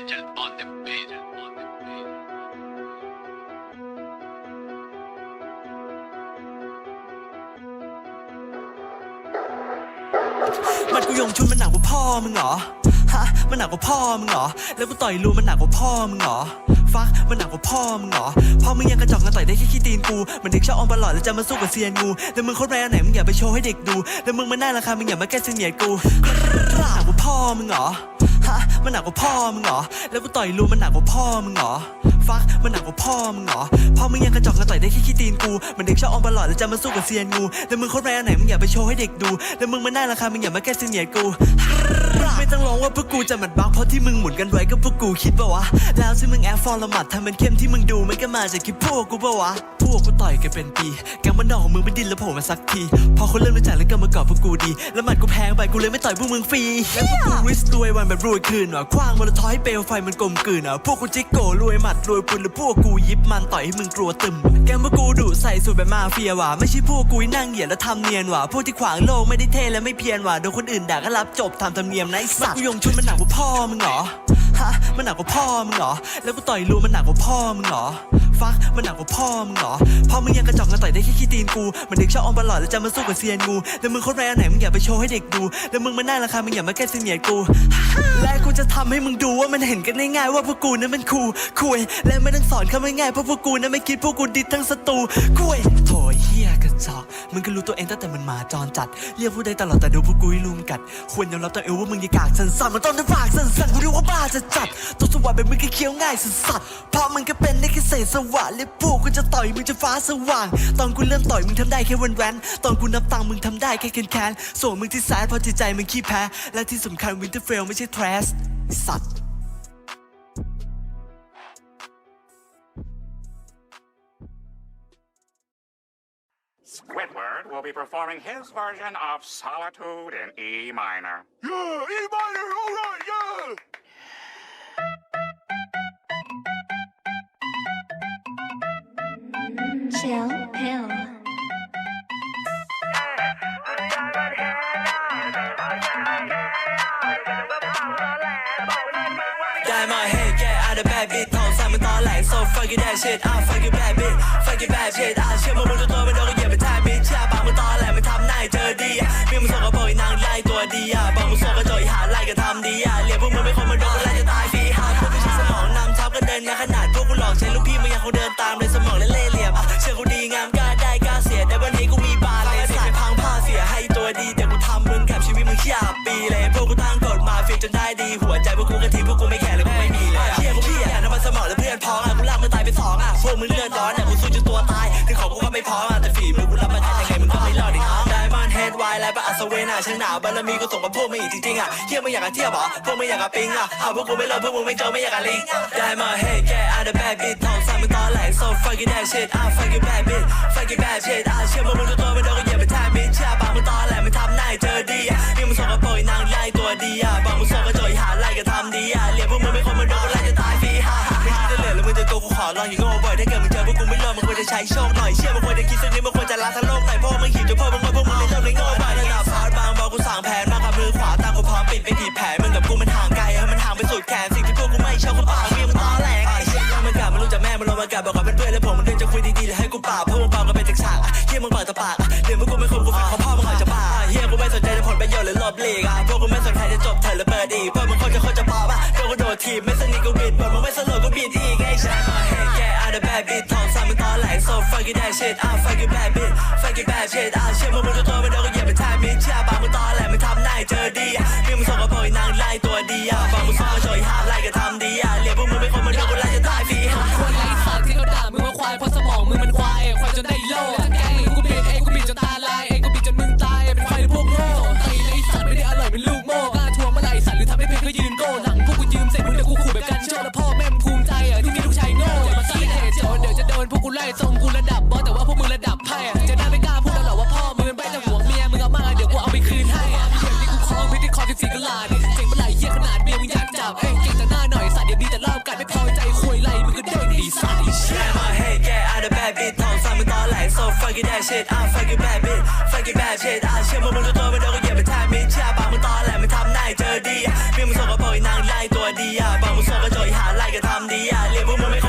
Angel on the beat. On the beat. มันกูยงชุนมันหนักกว่าพ่อมึงเหรอ ฮะ มันหนักกว่าพ่อมึงเหรอ แล้วกูต่อยรูมันหนักกว่าพ่อมึงเหรอ ฟัก มันหนักกว่าพ่อมึงเหรอ พ่อมึงยังกระจอกกันต่อยได้แค่ขี้ตีนกู มันเด็กชอบอมบอลลอดแล้วจะมาสู้กับเซียนงู แล้วมึงโคตรแรงไหนมึงอย่าไปโชว์ให้เด็กดู แล้วมึงมาหน้าราคา มึงอย่ามาแก้เสนียดกูหนักกว่าพ่อมึงเหรอ มันหนักกว่าพ่อมึงเหรอ แล้วกูต่อยรูมันหนักกว่าพ่อมึงเหรอ ฟักมันหนักกว่าพ่อมึงเหรอ พ่อมึงยังกระจอกกันต่อยได้แค่ขี้ตีนกูมันเด็กชอบออมบอลลอดแล้วจะมาสู้กับเซียนงู แล้วมึงโคตรแรงไหนมึงอย่าไปโชว์ให้เด็กดู แล้วมึงมาหน้าราคา มึงอย่ามาแก้เสนียดกู ไม่ต้องร้องว่าพวกกูจะหมัดบักเพราะที่มึงหมุนกันไว้ก็พวกกูคิดปะวะ แล้วที่มึงแอฟฟอร์ละหมัดทำเป็นเข้มที่มึงดูมันก็มาจากคลิปพวกกูปะวะ วกกูต่อยกันเป็นปีแกงมันดอกของมึงเป็นดินแล้วโผล่มาสักที พอคนเริ่มรู้จักแล้วก็มากอบพวกกูดี แล้วหมัดกูแพงไปกูเลยไม่ต่อยพวกมึงฟรีแล้วพวกกูริสรวยวันแบบรวยคืนว่ะคว้างมอเตอร์ทอยเปลวไฟมันกลมกลืนอะพวกกูจิกโกรวยหมัดรวยปุนหรือพวกกูยิบมันต่อยให้มึงกลัวตึมแกงพวกกูดุใส่สูตรแบบมาเฟียว่ะไม่ใช่พวกกูนั่งเหยียดแล้วทำเนียนว่ะพวกที่ขวางโลกไม่ได้เท่และไม่เพียรว่ะโดนคนอื่นด่าก็รับจบทำธรรมเนียมนะไอ้สัตว์กูยงชุนมันหนักกว่าพ่อมึงเหรอ ฮะมันหนักกว่าพ่อมึงเหรอ แล้วกูต่อยรูมันหนักกว่าพ่อมึงเหรอ ฟักมันหนักกว่าพ่อมึงเหรอ พ่อมึงยังกระจอกกันต่อยได้แค่ขี้ตีนกูมันเด็กชอบอมบอลลอดแล้วจะมาสู้กับเซียนงู แล้วมึงโคตรแรงไหนมึงอย่าไปโชว์ให้เด็กดู แล้วมึงมาหน้าราคา มึงอย่ามาแก้เสนียดกู และกูจะทำให้มึงดูว่ามันเห็นกันง่ายๆว่าพวกกูนั้นมันคูคุยและไม่ต้องสอนเขาง่ายๆเพราะพวกกูนั้นไม่คิดพวกกูดิดทั้งศัตรูคุยโถ เฮียกระจอกมึงก็รู้ตัวเองตั้งแต่มันหมาจรจัด เรียกผู้ใดตลอดแต่ดูพวกกูให้ลุมกัด ควรยอมรับตัวเองว่ามึงย่ากากสั่นๆมันต้องน้ำปากสั่นๆกูรู้ว่าบ้าจะจัดตัวสว่างแบบมึงก็เคี้ยวง่ายสัสๆเพราะมึงก็เป็นได้แค่เศษสว่านและพวกกูจะต่อยมึงจะฟ้าสว่าง ตอนกูเริ่มต่อยมึงทำได้แค่วันแวนตอนกูนับตังมึงทำได้แค่แคนแคนส่วนมึงที่สายเพราะจิตใจมึงขี้แพ้และที่สำคัญวินเทอร์เฟลไม่ใช่ทรสสัตว์ Squidward will be performing his version of Solitude in E minor. Yeah, E minor, alright, yeah! Chill pill. Got my head, get out of bed, bitch ทองสามมึงตอแหลก so fuck it that shit ah fuck it bad bitch fuck it bad shit อะเชื่อมึงมึง มึงเลือดร้อนอะกูสู้จนตัวตายถึงของกูก็ไม่พร้อมอะแต่ฝีมือกูรับมาได้ยังไงมึงก็ไม่รอดอีกไดมอนด์เฮดไวและปะอัศเวนอะช่างหนาวบารมีกูส่งกับพวกมึงอีกจริงๆอะเที่ยวไม่อยากจะเที่ยวหรอพวกมึงอยากจะปิงอะหาพวกกูไม่รอดพวกมึงไม่เจอไม่อยากจะลิงไดมอนด์เฮด get out of bed bitch ทองสามมึงตอแหลก so fuck it that shit ah fuck it bad bitch fuck it bad shit อะเชื่อมึงมึงตัวไม่โดนก็เหยียบไปแทน bitch เชื่อปากมึงตอแหลกมึงทำหน้าให้เจอดี โชคหน่อยเชื่อมึงควรจะคิดสักนิดมึงควรจะละทั้งโลกหน่อยพราะมึงหิวจนพวกมึงว่าพวกมึงไม่เริ่มเลยโง่บ่อยระดับฟาดบางบอกกูสั่งแผนมากับมือขวาตามกูพร้อมปิดไปกี่แผลมึงกับกูมันห่างไกลให้มันห่างไปสุดแขนสิ่งที่พวกกูไม่ชอบกูปากมีมึงตอแหลกไอ้เชี่ยมันกลับมันรู้จักแม่มันลงมากลับบอกกับเพื่อนๆแล้วผมมันเดินจะคุยดีๆแล้วให้กูปากพวกมึงเบากกันไปจากฉากเฮียมึงเปิดตะปากเดี๋ยวพวกกูไม่คุมกูฟังเขาพ่อมึงอาจจะบ้าเฮียกูไม่สนใจในผลประโยชน์หรือหลบหลีกอะพวกกูไม่สนใครจะจบเถิดหรือเปิดอีกพวกมึงคนจะคนจะปอบอะโดนกูโดดทีบไม่สนิทกูบิดบทมึงไม่สลดกูบิ ตอแหลก so fuck you that shit I'll fuck you bad bitch fuck you bad shit อะเชื่อมึงมึงตัวไม่โดนก็เหยียบเป็นทนมิดเชื่อปากมึงตอแหละมึงทำนายเจอดีพี่มึงส่งกระโปรงอีนางไล่ตัวดีอะบอกมึงส่งกระโจยห้ามไล่ก็ทำดีอะเรียกพวกมึงเป็นคนมาโดนกูไล่จะตายฟรีคนไร้สารที่เขาด่ามึงว่าควายเพราะสมองมึงมันควายควายจนได้โล่ that bad bitch 头上面打奶，so fuck you that shit I fuck you bad bitch fuck you bad shit I เชื่อมันมึงจะโตัไม่โดนก็เหยียบไปแทบมิดเชื่อปากมึงตอแหลไม่ทำนายเจอดีมีมึงโซกับโปรยนางไล่ตัวดีอะบากมึงโซกับโจยหาไล่ก็ทำดีอะเรียกพวกมึงไม่